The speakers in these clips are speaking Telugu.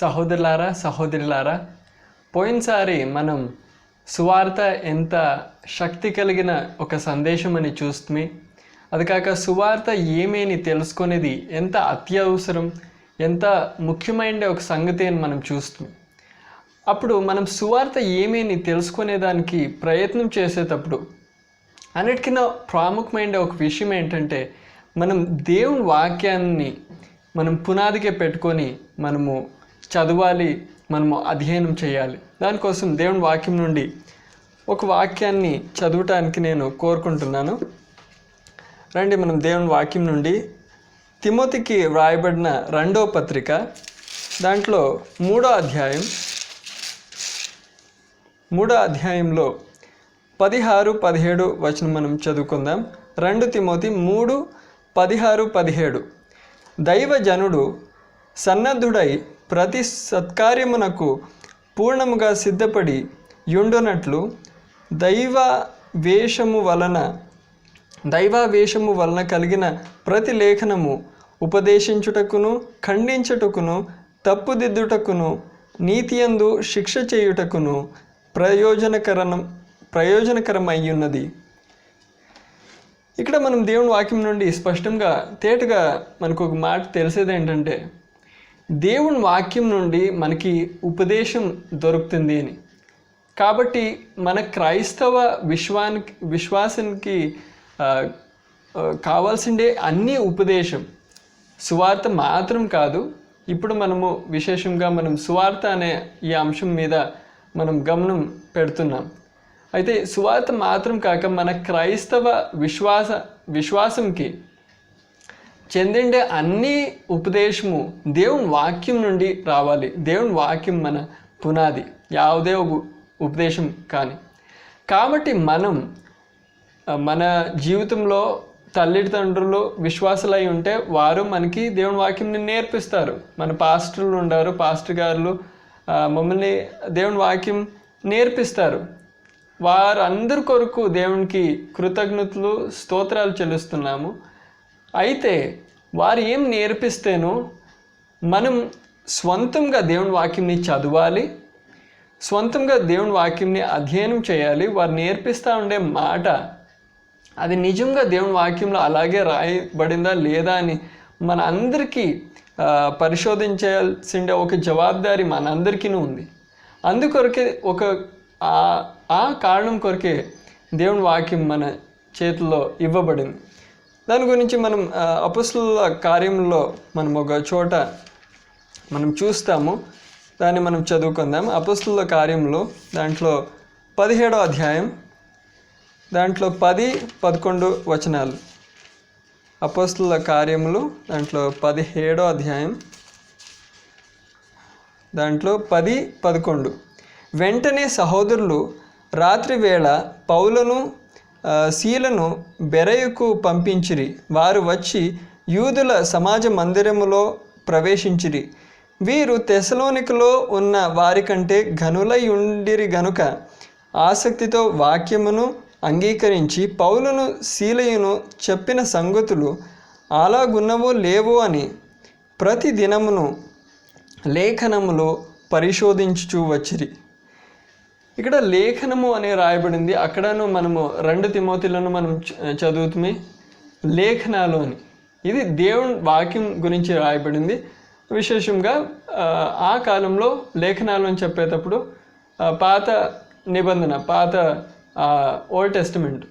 సహోదరులారా సహోదరులారా పోయినసారి మనం సువార్త ఎంత శక్తి కలిగిన ఒక సందేశం అని చూస్తుంది అది కాక సువార్త ఏమేని తెలుసుకునేది ఎంత అత్యవసరం ఎంత ముఖ్యమైన ఒక సంగతి అని మనం చూస్తుంది అప్పుడు మనం సువార్త ఏమేని తెలుసుకునేదానికి ప్రయత్నం చేసేటప్పుడు అన్నిటికన్నా ప్రాముఖ్యమైన ఒక విషయం ఏంటంటే మనం దేవుని వాక్యాన్ని మనం పునాదిగా పెట్టుకొని మనము చదవాలి మనము అధ్యయనం చేయాలి. దానికోసం దేవుని వాక్యం నుండి ఒక వాక్యాన్ని చదవటానికి నేను కోరుకుంటున్నాను. రండి మనం దేవుని వాక్యం నుండి తిమోతికి వ్రాయబడిన రెండో పత్రిక దాంట్లో మూడో అధ్యాయం మూడో అధ్యాయంలో పదిహారు పదిహేడు వచనం మనం చదువుకుందాం. రెండు తిమోతి మూడు పదిహారు పదిహేడు. దైవజనుడు సన్నద్ధుడై ప్రతి సత్కార్యమునకు పూర్ణముగా సిద్ధపడి యుండునట్లు దైవ వేషము వలన దైవావేషము వలన కలిగిన ప్రతి లేఖనము ఉపదేశించుటకును ఖండించుటకును తప్పుదిద్దుటకును నీతియందు శిక్ష చేయుటకును ప్రయోజనకరణం ప్రయోజనకరమయ్యున్నది. ఇక్కడ మనం దేవుని వాక్యం నుండి స్పష్టంగా తేటగా మనకు ఒక మాట తెలిసేది ఏంటంటే దేవుని వాక్యం నుండి మనకి ఉపదేశం దొరుకుతుంది అని. కాబట్టి మన క్రైస్తవ విశ్వానికి విశ్వాసానికి కావాల్సిండే అన్ని ఉపదేశం. సువార్త మాత్రం కాదు. ఇప్పుడు మనము విశేషంగా మనం సువార్త అనే ఈ అంశం మీద మనం గమనం పెడుతున్నాం. అయితే సువార్త మాత్రం కాక మన క్రైస్తవ విశ్వాస విశ్వాసంకి చెందిండే అన్ని ఉపదేశము దేవుని వాక్యం నుండి రావాలి దేవుని వాక్యం మన పునాది ಯಾವುದೇ ఒక ఉపదేశం కానీ కాబట్టి మనం ఆ, మన జీవితంలో తల్లిదండ్రులు విశ్వాసులై ఉంటే వారు మనకి దేవుని వాక్యంని నేర్పిస్తారు మన పాస్టర్లు ఉండారు పాస్టర్ గారులు ఆ, మమ్మల్ని దేవుని వాక్యం నేర్పిస్తారు వారందరి కొరకు దేవునికి కృతజ్ఞతలు స్తోత్రాలు చెల్లిస్తున్నాము అయితే వారు ఏం నేర్పిస్తేనో మనం స్వంతంగా దేవుని వాక్యంని చదవాలి స్వంతంగా దేవుని వాక్యంని అధ్యయనం చేయాలి వారు నేర్పిస్తూ ఉండే మాట అది నిజంగా దేవుని వాక్యంలో అలాగే రాయబడిందా లేదా అని మన అందరికీ పరిశోధించాల్సిండే ఒక జవాబుదారి మనందరికీ ఉంది. అందుకొరకే ఒక ఆ- కారణం కొరకే దేవుని వాక్యం మన చేతిలో ఇవ్వబడింది. దాని గురించి మనం ఆ, కార్యంలో మనం ఒక చోట మనం చూస్తాము. దాన్ని మనం చదువుకుందాం. అపస్తుల కార్యంలో దాంట్లో పదిహేడో అధ్యాయం దాంట్లో పది పదకొండు వచనాలు. అపోస్తుల కార్యములు దాంట్లో పదిహేడో అధ్యాయం దాంట్లో పది పదకొండు. వెంటనే సహోదరులు రాత్రి వేళ పౌలను శీలను బెరయుకు పంపించిరి. వారు వచ్చి యూదుల సమాజ మందిరములో ప్రవేశించిరి. వీరు తెసలోనికలో ఉన్న వారికంటే ఘనులై ఉండిరి గనుక ఆసక్తితో వాక్యమును అంగీకరించి పౌలును శీలయును చెప్పిన సంగతులు అలాగున్నవో లేవో అని ప్రతి దినమును లేఖనములో పరిశోధించుచూ వచ్చిరి. ఇక్కడ లేఖనము అనే రాయబడింది. అక్కడను మనము రెండు తిమోతిలను మనం చ- చదువుతుమే. లేఖనాలు అని ఇది దేవుని వాక్యం గురించి రాయబడింది. విశేషంగా ఆ, కాలంలో లేఖనాలు అని చెప్పేటప్పుడు పాత నిబంధన పాత ఓల్డ్ టెస్టిమెంట్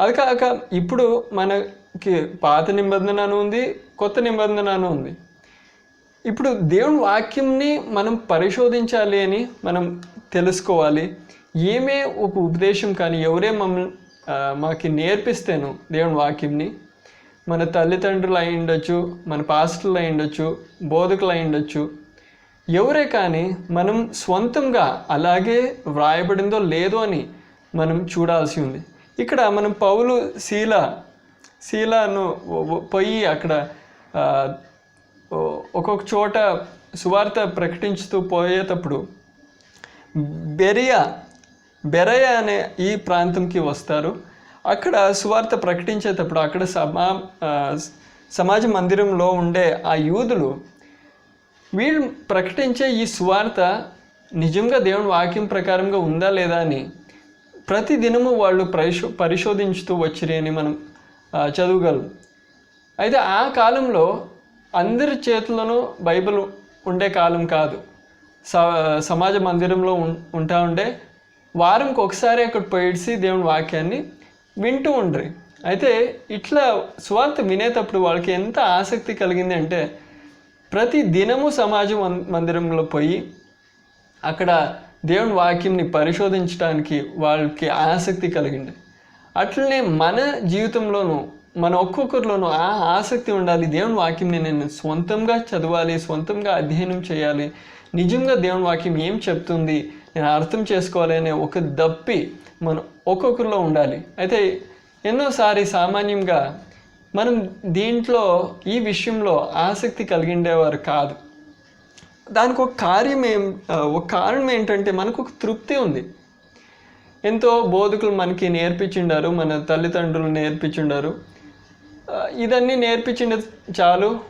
అది కాక ఇప్పుడు మనకి పాత నిబంధన అని ఉంది కొత్త నిబంధన అని ఉంది. ఇప్పుడు దేవుని వాక్యంని మనం పరిశోధించాలి అని మనం తెలుసుకోవాలి. ఏమే ఒక ఉపదేశం కానీ ఎవరే మమ్మల్ని మాకు మాకి నేర్పిస్తేను దేవుని వాక్యంని మన తల్లిదండ్రులు అయి ఉండొచ్చు మన పాస్టర్లు అయి ఉండొచ్చు బోధకులు అయి ఉండొచ్చు ఎవరే కానీ మనం స్వంతంగా అలాగే వ్రాయబడిందో లేదో అని మనం చూడాల్సి ఉంది. ఇక్కడ మనం పౌలు శీల శీలను పోయి అక్కడ ఒక్కొక్క చోట సువార్త ప్రకటించుతూ పోయేటప్పుడు బెరియా బెరయ అనే ఈ ప్రాంతంకి వస్తారు. అక్కడ సువార్త ప్రకటించేటప్పుడు అక్కడ సమా సమాజ మందిరంలో ఉండే ఆ యూదులు వీళ్ళు ప్రకటించే ఈ సువార్త నిజంగా దేవుని వాక్యం ప్రకారంగా ఉందా లేదా అని ప్రతి దినము వాళ్ళు పరిశో పరిశోధించుతూ వచ్చిరని మనం ఆ, చదవగలం. అయితే ఆ కాలంలో అందరి చేతుల్లోనూ బైబిల్ ఉండే కాలం కాదు. సమాజ మందిరంలో ఉం- ఉంటా ఉండే వారంకి ఒకసారి అక్కడ పోయిడిసి దేవుని వాక్యాన్ని వింటూ ఉండ్రి. అయితే ఇట్లా స్వార్థ వినేటప్పుడు వాళ్ళకి ఎంత ఆసక్తి కలిగింది అంటే ప్రతి దినము సమాజ మం- మందిరంలో పోయి అక్కడ దేవుని వాక్యంని పరిశోధించడానికి వాళ్ళకి ఆసక్తి కలిగింది. అట్లనే మన జీవితంలోనూ మన ఒక్కొక్కరిలోనూ ఆ ఆసక్తి ఉండాలి. దేవుని వాక్యంని నేను సొంతంగా చదవాలి సొంతంగా అధ్యయనం చేయాలి. నిజంగా దేవుని వాక్యం ఏం చెప్తుంది? నేను అర్థం చేసుకోవాలి అనే ఒక దప్పి మనం ఒక్కొక్కరిలో ఉండాలి. అయితే ఎన్నోసారి సామాన్యంగా మనం దీంట్లో ఈ విషయంలో ఆసక్తి కలిగిండేవారు కాదు. దానికి ఒక కార్యం ఏం ఒక కారణం ఏంటంటే మనకు ఒక తృప్తి ఉంది. ఎంతో బోధకులు మనకి నేర్పించిండారు మన తల్లిదండ్రులు నేర్పించిండారు. ఇదన్నీ నేర్పించిండే చాలు.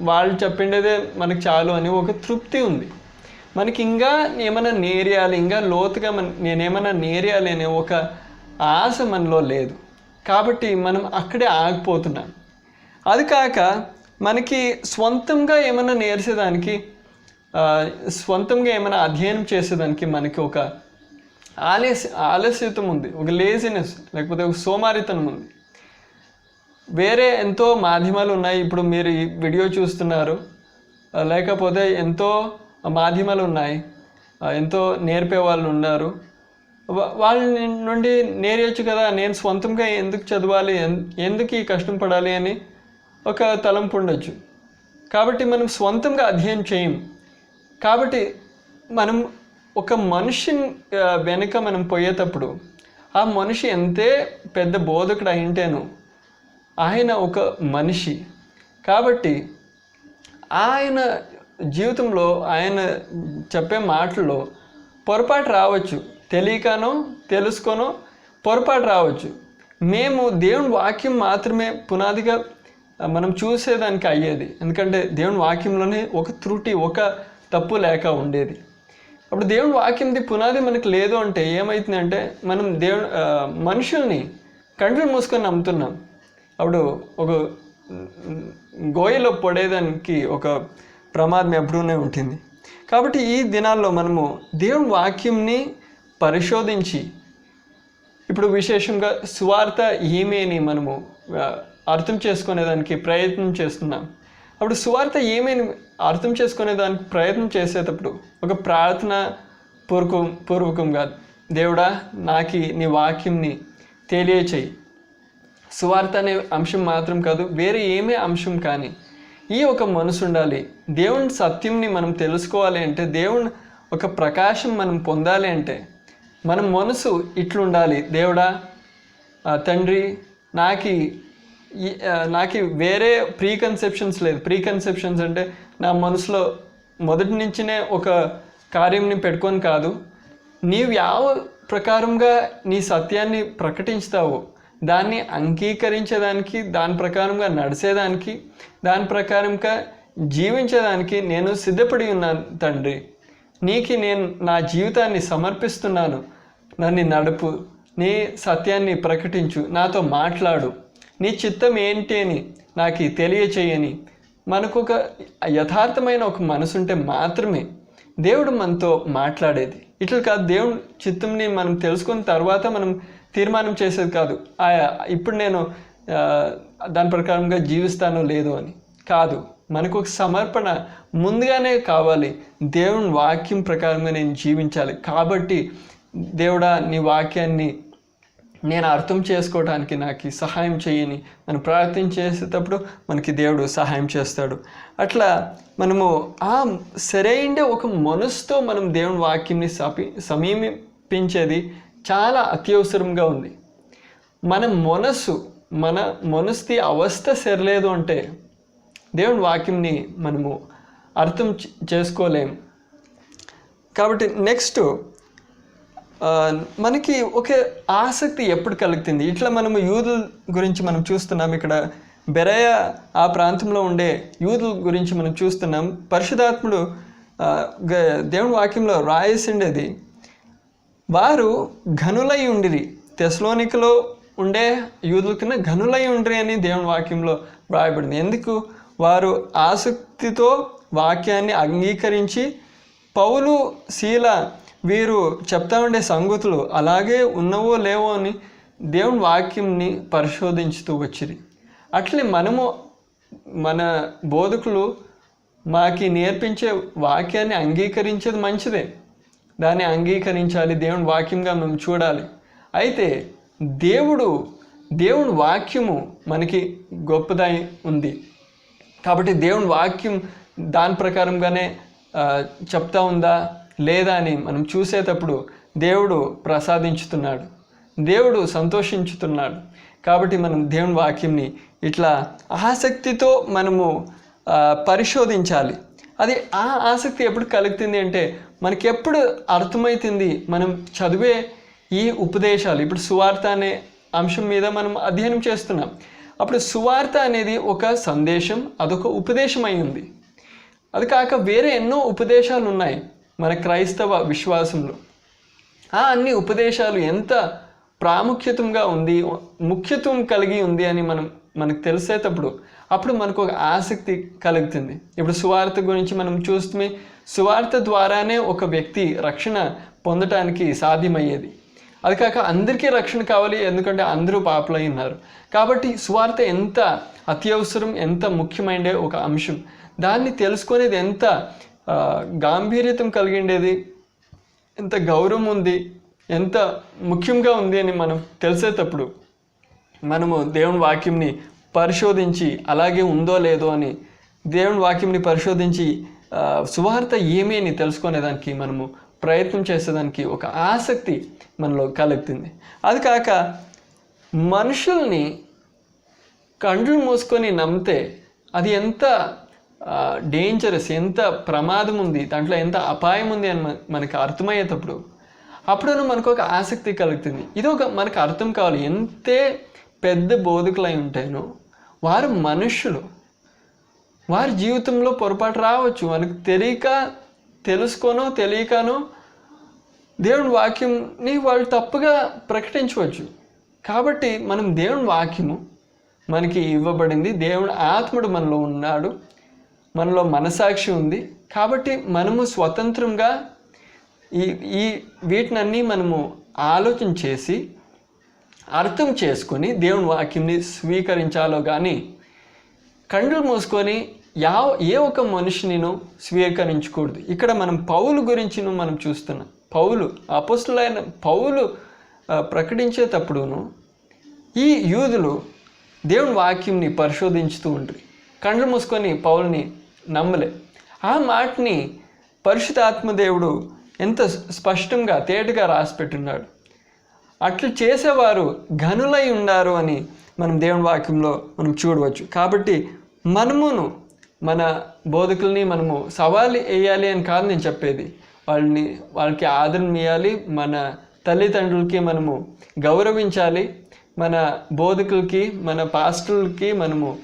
వాళ్ళు చెప్పిండేదే మనకు చాలు అని ఒక తృప్తి ఉంది. మనకి ఇంకా ఏమైనా నేర్యాలి ఇంకా లోతుగా మన నేనేమైనా నేర్యాలి అనే ఒక ఆశ మనలో లేదు. కాబట్టి మనం అక్కడే ఆగిపోతున్నాం. అది కాక మనకి స్వంతంగా ఏమైనా నేర్చేదానికి స్వంతంగా ఏమైనా అధ్యయనం చేసేదానికి మనకి ఒక ఆలస్య ఆలస్యతం ఉంది ఒక లేజినెస్ లేకపోతే ఒక సోమారితనం ఉంది వేరే ఎంతో మాధ్యమాలు ఉన్నాయి. ఇప్పుడు మీరు ఈ వీడియో చూస్తున్నారు. లేకపోతే ఎంతో మాధ్యమాలు ఉన్నాయి. ఎంతో నేర్పే వాళ్ళు ఉన్నారు. వాళ్ళ నుండి నేర్యొచ్చు కదా. నేను సొంతంగా ఎందుకు చదవాలి? ఎందుకు ఈ కష్టం పడాలి అని ఒక తలంపు ఉండొచ్చు. కాబట్టి మనం సొంతంగా అధ్యయనం చేయం. కాబట్టి మనం ఒక మనిషిని వెనుక మనం పోయేటప్పుడు ఆ మనిషి ఎంతే పెద్ద బోధకుడు అయింటేను ఆయన ఒక మనిషి. కాబట్టి ఆయన జీవితంలో ఆయన చెప్పే మాటల్లో పొరపాటు రావచ్చు. తెలియకనో తెలుసుకొనో పొరపాటు రావచ్చు. మేము దేవుని వాక్యం మాత్రమే పునాదిగా మనం చూసేదానికి అయ్యేది. ఎందుకంటే దేవుని వాక్యంలోనే ఒక త్రుటి ఒక తప్పు లేక ఉండేది. అప్పుడు దేవుని వాక్యంది పునాది మనకు లేదు అంటే ఏమవుతుందంటే మనం దేవుని మనుషుల్ని కండ్లు మూసుకొని నమ్ముతున్నాం. అప్పుడు ఒక గోయలో పడేదానికి ఒక ప్రమాదం ఎప్పుడూనే ఉంటుంది కాబట్టి ఈ దినాల్లో మనము దేవుని వాక్యంని పరిశోధించి ఇప్పుడు విశేషంగా సువార్త ఏమేని మనము అర్థం చేసుకునేదానికి ప్రయత్నం చేస్తున్నాం. అప్పుడు సువార్త ఏమేని అర్థం చేసుకునేదానికి ప్రయత్నం చేసేటప్పుడు ఒక ప్రార్థన పూర్వకం పూర్వకంగా దేవుడా నాకు నీ వాక్యంని తెలియచేయి. సువార్త అనే అంశం మాత్రం కాదు వేరే ఏమే అంశం కానీ ఈ ఒక మనసు ఉండాలి. దేవుని సత్యంని మనం తెలుసుకోవాలి అంటే దేవుని ఒక ప్రకాశం మనం పొందాలి అంటే మన మనసు ఇట్లుండాలి. దేవుడా తండ్రి నాకు నాకు వేరే ప్రీ కన్సెప్షన్స్ లేదు. ప్రీ కన్సెప్షన్స్ అంటే నా మనసులో మొదటి నుంచినే ఒక కార్యంని పెట్టుకొని కాదు నీవు యావ ప్రకారంగా నీ సత్యాన్ని ప్రకటించుతావు. దాన్ని అంగీకరించేదానికి దాని ప్రకారంగా నడిచేదానికి దాని ప్రకారంగా జీవించేదానికి నేను సిద్ధపడి ఉన్నాను తండ్రి. నీకు నేను నా జీవితాన్ని సమర్పిస్తున్నాను. నన్ను నడుపు నీ సత్యాన్ని ప్రకటించు నాతో మాట్లాడు. నీ చిత్తం ఏంటి అని నాకు తెలియచేయని. మనకు ఒక యథార్థమైన ఒక మనసు ఉంటే మాత్రమే దేవుడు మనతో మాట్లాడేది. ఇట్లా కాదు దేవుడు చిత్తంని మనం తెలుసుకున్న తర్వాత మనం తీర్మానం చేసేది కాదు. ఆ, ఇప్పుడు నేను దాని ప్రకారంగా జీవిస్తానో లేదో అని. కాదు మనకు ఒక సమర్పణ ముందుగానే కావాలి. దేవుని వాక్యం ప్రకారంగా నేను జీవించాలి. కాబట్టి దేవుడా నీ వాక్యాన్ని నేను అర్థం చేసుకోవడానికి నాకు సహాయం చేయని మనం ప్రార్థన చేసేటప్పుడు మనకి దేవుడు సహాయం చేస్తాడు. అట్లా మనము ఆ సరైన ఒక మనసుతో మనం దేవుని వాక్యంని సమీ సమీపించేది చాలా అత్యవసరంగా ఉంది. మన మనసు మన మనస్తి అవస్థ సరిలేదు అంటే దేవుని వాక్యంని మనము అర్థం చేసుకోలేం. కాబట్టి నెక్స్ట్ మనకి ఒక ఆసక్తి ఎప్పుడు కలుగుతుంది? ఇట్లా మనము యూదుల గురించి మనం చూస్తున్నాం. ఇక్కడ బెరయ ఆ ప్రాంతంలో ఉండే యూదుల గురించి మనం చూస్తున్నాం. పరిశుధాత్ముడు దేవుని వాక్యంలో రాయసిండేది వారు ఘనులై ఉండిరి. తెస్లోనికలో ఉండే యూదుల కింద ఘనులై ఉండ్రి అని దేవుని వాక్యంలో వ్రాయబడింది. ఎందుకు? వారు ఆసక్తితో వాక్యాన్ని అంగీకరించి పౌలు శీల వీరు చెప్తా ఉండే సంగతులు అలాగే ఉన్నవో లేవో అని దేవుని వాక్యంని పరిశోధించుతూ వచ్చింది అట్లే మనము మన బోధకులు మాకి నేర్పించే వాక్యాన్ని అంగీకరించేది మంచిదే. దాన్ని అంగీకరించాలి దేవుని వాక్యంగా మేము చూడాలి. అయితే దేవుడు దేవుని వాక్యము మనకి గొప్పదై ఉంది. కాబట్టి దేవుని వాక్యం దాని ప్రకారంగానే చెప్తా ఉందా? లేదా అని మనం చూసేటప్పుడు దేవుడు ప్రసాదించుతున్నాడు. దేవుడు సంతోషించుతున్నాడు. కాబట్టి మనం దేవుని వాక్యంని ఇట్లా ఆసక్తితో మనము పరిశోధించాలి. అది ఆ ఆసక్తి ఎప్పుడు కలుగుతుంది అంటే మనకి ఎప్పుడు అర్థమవుతుంది మనం చదివే ఈ ఉపదేశాలు ఇప్పుడు సువార్త అనే అంశం మీద మనం అధ్యయనం చేస్తున్నాం. అప్పుడు సువార్త అనేది ఒక సందేశం అదొక ఉపదేశం అయింది అది కాక వేరే ఎన్నో ఉపదేశాలు ఉన్నాయి మన క్రైస్తవ విశ్వాసంలో. ఆ అన్ని ఉపదేశాలు ఎంత ప్రాముఖ్యతంగా ఉంది ముఖ్యత్వం కలిగి ఉంది అని మనం మనకు తెలిసేటప్పుడు అప్పుడు మనకు ఒక ఆసక్తి కలుగుతుంది. ఇప్పుడు సువార్త గురించి మనం చూస్తే సువార్త ద్వారానే ఒక వ్యక్తి రక్షణ పొందటానికి సాధ్యమయ్యేది. అది కాక అందరికీ రక్షణ కావాలి ఎందుకంటే అందరూ పాపులై ఉన్నారు. కాబట్టి సువార్త ఎంత అత్యవసరం ఎంత ముఖ్యమైన ఒక అంశం. దాన్ని తెలుసుకునేది ఎంత గాంభీర్యతం కలిగిండేది ఎంత గౌరవం ఉంది ఎంత ముఖ్యంగా ఉంది అని మనం తెలిసేటప్పుడు మనము దేవుని వాక్యంని పరిశోధించి అలాగే ఉందో లేదో అని దేవుని వాక్యంని పరిశోధించి సువార్త ఏమీ అని తెలుసుకునేదానికి మనము ప్రయత్నం చేసేదానికి ఒక ఆసక్తి మనలో కలుగుతుంది. అది కాక మనుషుల్ని కండ్లు మూసుకొని నమ్మితే అది ఎంత డేంజరస్ ఎంత ప్రమాదం ఉంది దాంట్లో ఎంత అపాయం ఉంది అని మనకు మనకి అర్థమయ్యేటప్పుడు అప్పుడు మనకు ఒక ఆసక్తి కలుగుతుంది. ఇది ఒక మనకు అర్థం కావాలి ఎంతే పెద్ద బోధకులై ఉంటాయో వారు మనుషులు. వారి జీవితంలో పొరపాటు రావచ్చు. మనకు తెలియక తెలుసుకోనో తెలియకనో దేవుని వాక్యంని వాళ్ళు తప్పుగా ప్రకటించవచ్చు. కాబట్టి మనం దేవుని వాక్యము మనకి ఇవ్వబడింది. దేవుని ఆత్ముడు మనలో ఉన్నాడు. మనలో మనసాక్షి ఉంది. కాబట్టి మనము స్వతంత్రంగా ఈ ఈ వీటినన్నీ మనము ఆలోచన చేసి అర్థం చేసుకొని దేవుని వాక్యంని స్వీకరించాలో కానీ కండ్లు మూసుకొని యా ఏ ఒక మనిషినిను స్వీకరించకూడదు. ఇక్కడ మనం పౌలు గురించిను మనం చూస్తున్నాం. పౌలు అపస్తులైన పౌలు ప్రకటించేటప్పుడును ఈ యూదులు దేవుని వాక్యంని పరిశోధించుతూ ఉంటారు కండ్లు మూసుకొని పౌల్ని నమ్మలే. ఆ మాటని పరిశుద్ధాత్మ దేవుడు ఎంత స్పష్టంగా తేటగా రాసిపెట్టున్నాడు. అట్లు చేసేవారు ఘనులై ఉండారు అని మనం దేవుని వాక్యంలో మనం చూడవచ్చు. కాబట్టి మనమును మన బోధకుల్ని మనము సవాలు వేయాలి అని కాదు నేను చెప్పేది. వాళ్ళని వాళ్ళకి ఆదరణ ఇవ్వాలి మన తల్లిదండ్రులకి మనము గౌరవించాలి మన బోధకులకి మన పాస్టర్లకి మనము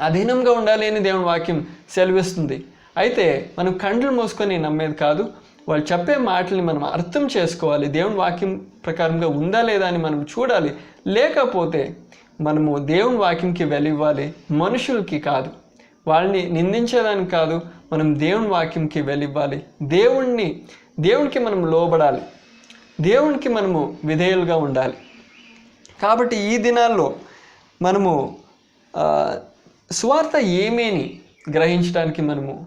అధీనంగా ఉండాలి అని దేవుని వాక్యం సెలవిస్తుంది. అయితే మనం కండ్లు మూసుకొని నమ్మేది కాదు. వాళ్ళు చెప్పే మాటల్ని మనం అర్థం చేసుకోవాలి. దేవుని వాక్యం ప్రకారంగా ఉందా లేదా అని మనం చూడాలి. లేకపోతే మనము దేవుని వాక్యంకి వెళ్ళివ్వాలి మనుషులకి కాదు. వాళ్ళని నిందించేదానికి కాదు మనం దేవుని వాక్యంకి వెళ్ళివ్వాలి దేవుణ్ణి దేవునికి మనం లోబడాలి. దేవునికి మనము విధేయులుగా ఉండాలి. కాబట్టి ఈ దినాల్లో మనము స్వార్థ ఏమేని గ్రహించడానికి మనము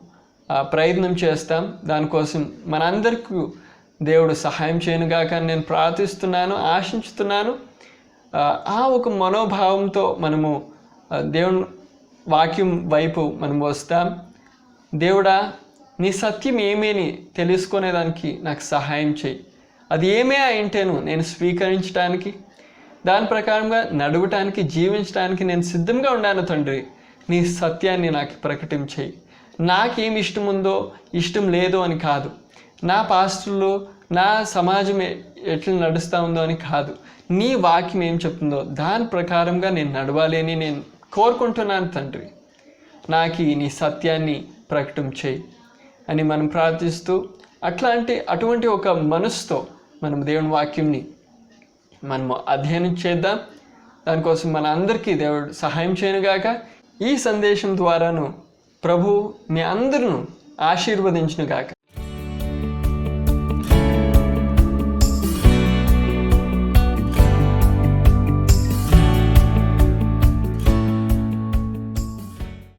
ప్రయత్నం చేస్తాం. దానికోసం మనందరికీ దేవుడు సహాయం చేయనుగాక నేను ప్రార్థిస్తున్నాను ఆశించుతున్నాను. ఆ, ఒక మనోభావంతో మనము దేవుని వాక్యం వైపు మనం వస్తాం. దేవుడా నీ సత్యం ఏమేని తెలుసుకునేదానికి నాకు సహాయం చేయి. అది ఏమే అయింటేను నేను స్వీకరించడానికి దాని ప్రకారంగా నడవటానికి జీవించడానికి నేను సిద్ధంగా ఉన్నాను తండ్రి. నీ సత్యాన్ని నాకు ప్రకటించేయి. నాకేమి ఇష్టం ఉందో ఇష్టం లేదో అని కాదు. నా పాస్టర్లు నా సమాజం ఎట్లా నడుస్తూ ఉందో అని కాదు. నీ వాక్యం ఏం చెప్తుందో దాని ప్రకారంగా నేను నడవాలి అని నేను కోరుకుంటున్నాను తండ్రి. నాకు నీ సత్యాన్ని ప్రకటన చేయి అని మనం ప్రార్థిస్తూ అట్లాంటి అటువంటి ఒక మనసుతో మనం దేవుని వాక్యంని మనము అధ్యయనం చేద్దాం. దానికోసం మన అందరికీ దేవుడు సహాయం చేయనుగాక. ఈ సందేశం ద్వారాను ప్రభు మీ అందరిను ఆశీర్వదించునుగాక.